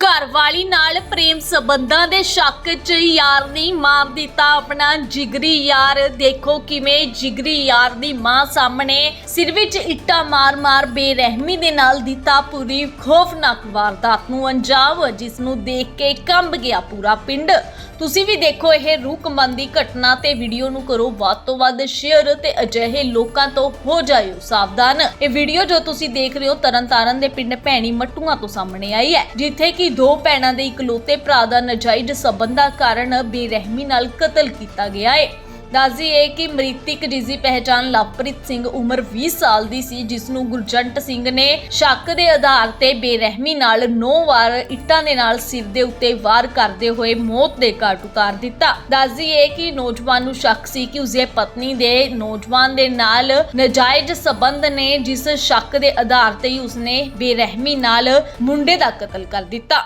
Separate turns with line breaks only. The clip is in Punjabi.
ਘਰਵਾਲੀ ਨਾਲ ਪ੍ਰੇਮ ਸੰਬੰਧਾਂ ਦੇ ਸ਼ੱਕ 'ਚ ਯਾਰ ਨੇ ਮਾਰ ਦਿੱਤਾ ਆਪਣਾ ਜਿਗਰੀ ਯਾਰ। ਦੇਖੋ ਕਿਵੇਂ ਜਿਗਰੀ ਯਾਰ ਦੀ ਮਾਂ ਸਾਹਮਣੇ ਸਿਰ ਵਿੱਚ ਇੱਟਾਂ ਮਾਰ-ਮਾਰ ਬੇਰਹਿਮੀ ਦੇ ਨਾਲ ਦਿੱਤਾ ਪੂਰੀ ਖੌਫਨਾਕ ਵਾਰਦਾਤ ਨੂੰ ਅੰਜਾਮ ਜਿਸ ਨੂੰ ਦੇਖ ਕੇ ਕੰਬ ਗਿਆ ਪੂਰਾ ਪਿੰਡ। ਤੁਸੀਂ ਵੀ ਦੇਖੋ ਇਹ ਰੂਕਮੰਦੀ ਘਟਨਾ ਤੇ ਵੀਡੀਓ ਨੂੰ ਕਰੋ ਵੱਧ ਤੋਂ ਵੱਧ ਸ਼ੇਅਰ ਤੇ ਅਜਿਹੇ ਲੋਕਾਂ ਤੋਂ ਹੋ ਜਾਇਓ ਸਾਵਧਾਨ। ਇਹ ਵੀਡੀਓ ਜੋ ਤੁਸੀਂ ਦੇਖ ਰਹੇ ਹੋ ਤਰਨਤਾਰਨ ਦੇ ਪਿੰਡ ਭੈਣੀ ਮੱਟੂਆਂ ਤੋਂ ਸਾਹਮਣੇ ਆਈ ਹੈ, ਜਿੱਥੇ ਕਿ ਦੋ ਭੈਣਾਂ ਦੇ ਇਕਲੌਤੇ ਭਰਾ ਦਾ ਨਜਾਇਜ਼ ਸਬੰਧਾਂ ਕਾਰਨ ਬੇਰਹਿਮੀ ਨਾਲ ਕਤਲ ਕੀਤਾ ਗਿਆ ਹੈ। ਦੱਸਦੀ ਹੈ ਕਿ ਮ੍ਰਿਤਕ ਜਿਸ ਦੀ ਪਹਿਚਾਣ ਲਵਪ੍ਰੀਤ ਸਿੰਘ ਉਮਰ 20 ਸਾਲ ਦੀ ਸੀ, ਜਿਸ ਨੂੰ ਗੁਰਜੰਟ ਸਿੰਘ ਨੇ ਸ਼ੱਕ ਦੇ ਆਧਾਰ ਤੇ ਬੇਰਹਿਮੀ ਨਾਲ 9 ਵਾਰ ਇੱਟਾਂ ਦੇ ਨਾਲ ਸਿਰ ਦੇ ਉੱਤੇ ਵਾਰ ਕਰਦੇ ਹੋਏ ਮੌਤ ਦੇ ਘਾਟ ਉਤਾਰ ਦਿੱਤਾ। ਦੱਸਦੀ ਹੈ ਕਿ ਨੌਜਵਾਨ ਨੂੰ ਸ਼ੱਕ ਸੀ ਕਿ ਉਸਦੀ ਪਤਨੀ ਦੇ ਨੌਜਵਾਨ ਦੇ ਨਾਲ ਨਜਾਇਜ਼ ਸਬੰਧ ਨੇ, ਜਿਸ ਸ਼ੱਕ ਦੇ ਆਧਾਰ ਤੇ ਹੀ ਉਸਨੇ ਬੇਰਹਿਮੀ ਨਾਲ ਮੁੰਡੇ ਦਾ ਕਤਲ ਕਰ ਦਿੱਤਾ।